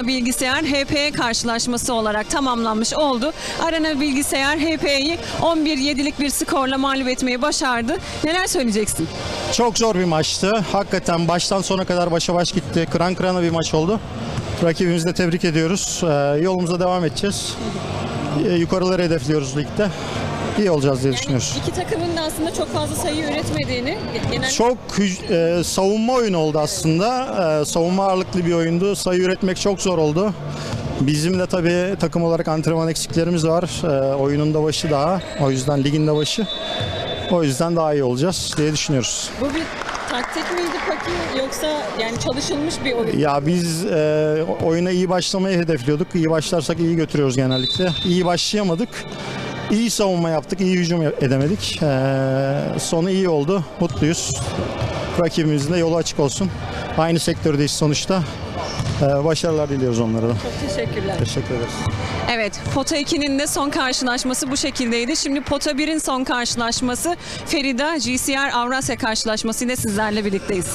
Bilgisayar HP karşılaşması olarak tamamlanmış oldu. Arena Bilgisayar HP'yi 11-7'lik bir skorla mağlup etmeyi başardı. Neler söyleyeceksin? Çok zor bir maçtı. Hakikaten baştan sona kadar başa baş gitti. Kıran kırana bir maç oldu. Rakibimizi de tebrik ediyoruz. Ee, yolumuza devam edeceğiz. Ee, yukarıları hedefliyoruz ligde. İyi olacağız diye düşünüyoruz. İki takımın da aslında çok fazla sayı üretmediğini genel Çok e, savunma oyunu oldu aslında. E, savunma ağırlıklı bir oyundu. Sayı üretmek çok zor oldu. Bizim de tabii takım olarak antrenman eksiklerimiz var. E, oyunun da başı daha. O yüzden ligin de başı. O yüzden daha iyi olacağız diye düşünüyoruz. Bu bir taktik miydi peki yoksa yani çalışılmış bir oyun? Ya biz e, oyuna iyi başlamayı hedefliyorduk. İyi başlarsak iyi götürüyoruz genellikle. İyi başlayamadık. İyi savunma yaptık, iyi hücum edemedik. E, sonu iyi oldu, mutluyuz. Rakibimizin de yolu açık olsun. Aynı sektördeyiz sonuçta. E, başarılar diliyoruz onlara da. Çok teşekkürler. Teşekkür ederiz. Evet, Pota 2'nin de son karşılaşması bu şekildeydi. Şimdi Pota 1'in son karşılaşması Ferida GCR Avrasya karşılaşmasıyla sizlerle birlikteyiz.